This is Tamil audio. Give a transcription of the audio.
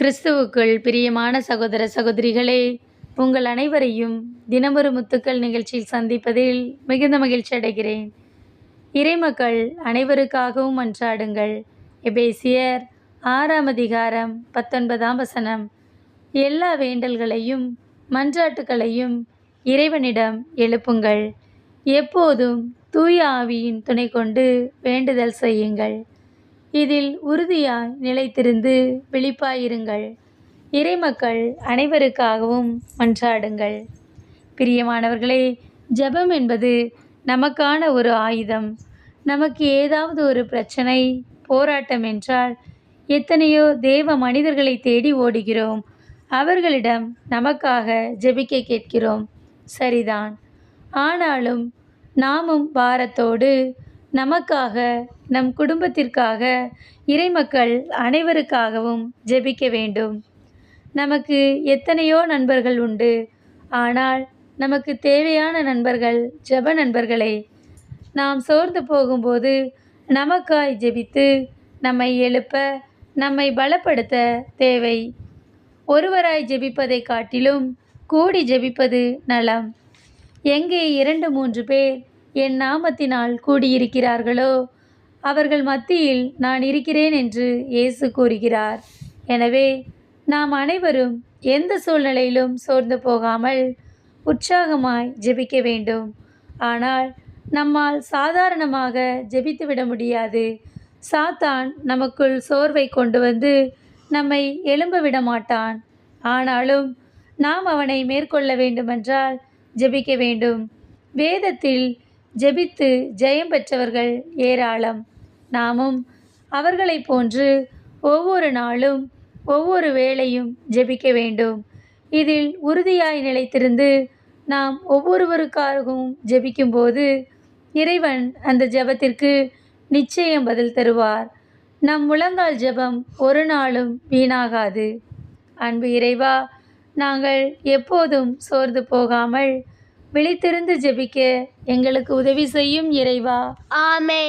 கிறிஸ்துவுக்குள் பிரியமான சகோதர சகோதரிகளே உங்கள் அனைவரையும் தினமொரு முத்துக்கள் நிகழ்ச்சியில் சந்திப்பதில் மிகுந்த மகிழ்ச்சி அடைகிறேன். இறைமக்கள் அனைவருக்காகவும் மன்றாடுங்கள். எபேசியர் ஆறாம் அதிகாரம் பத்தொன்பதாம் வசனம். எல்லா வேண்டல்களையும் மன்றாட்டுகளையும் இறைவனிடம் எழுப்புங்கள். எப்போதும் தூய ஆவியின் துணை கொண்டு வேண்டுதல் செய்யுங்கள். இதில் உறுதியாய் நிலைத்திருந்து விழிப்பாயிருங்கள். இறைமக்கள் அனைவருக்காகவும் மன்றாடுங்கள். பிரியமானவர்களே ஜெபம் என்பது நமக்கான ஒரு ஆயுதம். நமக்கு ஏதாவது ஒரு பிரச்சனை போராட்டம் என்றால் எத்தனையோ தேவ மனிதர்களை தேடி ஓடுகிறோம். அவர்களிடம் நமக்காக ஜெபிக்க கேட்கிறோம். சரிதான். ஆனாலும் நாமும் பாரத்தோடு நமக்காக நம் குடும்பத்திற்காக இறைமக்கள் அனைவருக்காகவும் ஜெபிக்க வேண்டும். நமக்கு எத்தனையோ நண்பர்கள் உண்டு. ஆனால் நமக்கு தேவையான நண்பர்கள் ஜெப நண்பர்களே நாம் சோர்ந்து போகும்போது நமக்காய் ஜெபித்து நம்மை எழுப்ப நம்மை பலப்படுத்த தேவை. ஒருவராய் ஜெபிப்பதை காட்டிலும் கூடி ஜெபிப்பது நலம். எங்கே இரண்டு மூன்று பேர் என் நாமத்தினால் கூடியிருக்கிறார்களோ? அவர்கள் மத்தியில் நான் இருக்கிறேன் என்று இயேசு கூறுகிறார். எனவே நாம் அனைவரும் எந்த சூழ்நிலையிலும் சோர்ந்து போகாமல் உற்சாகமாய் ஜெபிக்க வேண்டும். ஆனால் நம்மால் சாதாரணமாக ஜெபித்து விட முடியாது. சாத்தான் நமக்குள் சோர்வை கொண்டு வந்து நம்மை எழும்ப விட மாட்டான். ஆனாலும் நாம் அவனை மேற்கொள்ள வேண்டுமென்றால் ஜெபிக்க வேண்டும். வேதத்தில் ஜெபித்து ஜெயம் பெற்றவர்கள் ஏராளம். நாமும் அவர்களைப் போன்று ஒவ்வொரு நாளும் ஒவ்வொரு வேளையும் ஜெபிக்க வேண்டும். இதில் உறுதியாய் நிலைத்திருந்து நாம் ஒவ்வொருவருக்காகவும் ஜெபிக்கும்போது இறைவன் அந்த ஜெபத்திற்கு நிச்சயம் பதில் தருவார். நம் முழங்கால் ஜெபம் ஒரு நாளும் வீணாகாது. அன்பு இறைவா நாங்கள் எப்போதும் சோர்ந்து போகாமல் விழித்திருந்து ஜெபிக்க எங்களுக்கு உதவி செய்யும் இறைவா. ஆமே